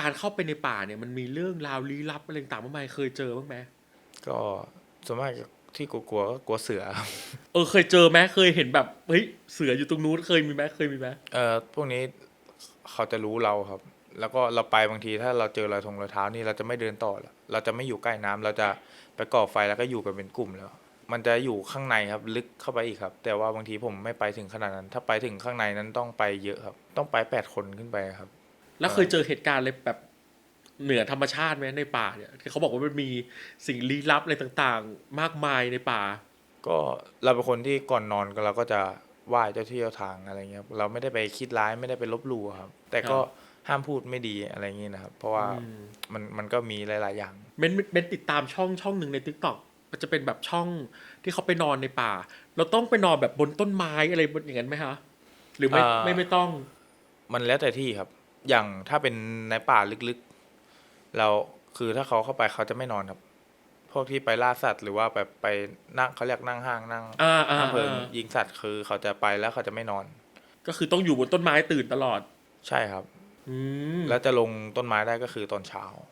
การเข้าไปในป่าเนี่ยมันมีเรื่องราวลี้ลับอะไรต่างๆมากมายเคยเจอบ้างไหมก็ส่วนมากที่กลัวๆก็กลัวเสือครับเออเคยเจอไหมเคยเห็นแบบเฮ้ยเสืออยู่ตรงนู้นเคยมีไหมเคยมีไหมเอ่อพวกนี้เขาจะรู้เราครับ แล้วก็เราไปบางทีถ้าเราเจอรอยทงรอยเท้านี่เราจะไม่เดินต่อละเราจะไม่อยู่ใกล้น้ำเราจะไปก่อไฟแล้วก็อยู่กันเป็นกลุ่มแล้ว มันจะอยู่ข้างในครับลึกเข้าไปอีกครับ แต่ว่าบางทีผมไม่ไปถึงขนาดนั้น ถ้าไปถึงข้างในนั้นต้องไปเยอะครับ ต้องไปแปดคนขึ้นไปครับ แล้วเคยเจอเหตุการณ์อะไรแบบเหนือธรรมชาติไหมในป่าเนี่ยที่เขาบอกว่ามันมีสิ่งลี้ลับอะไรต่างๆ มากมายในป่า ก็เราเป็นคนที่ก่อนนอนก็เราก็จะไหว้เจ้าที่เจ้าทางอะไรเงี้ยครับเราไม่ได้ไปคิดร้ายไม่ได้ไปลบหลู่ครับ แต่ก็ห้ามพูดไม่ดีอะไรเงี้ยนะครับ เพราะว่าอืมมันมันก็มีหลาย ๆ อย่างเบนเบนติดตามช่องช่องหนึ่งในทิกตอกมันจะเป็นแบบช่องที่เขาไปนอนในป่า เราต้องไปนอนแบบบนต้นไม้อะไรบนอย่างนั้นไหมฮะหรือไม่อ่าไม่ไม่ต้อง มันแล้วแต่ที่ครับ อย่างถ้าเป็นในป่าลึกๆ เราคือถ้าเขาเข้าไปเขาจะไม่นอนครับ พวกที่ไปล่าสัตว์หรือว่าแบบไปนั่งเขาเรียกนั่งห้างนั่งอ่าอ่านั่งเพลิงอ่ายิงสัตว์คือเขาจะไปแล้วเขาจะไม่นอน ก็คือต้องอยู่บนต้นไม้ตื่นตลอด ใช่ครับ อืมแล้วจะลงต้นไม้ได้ก็คือตอนเช้า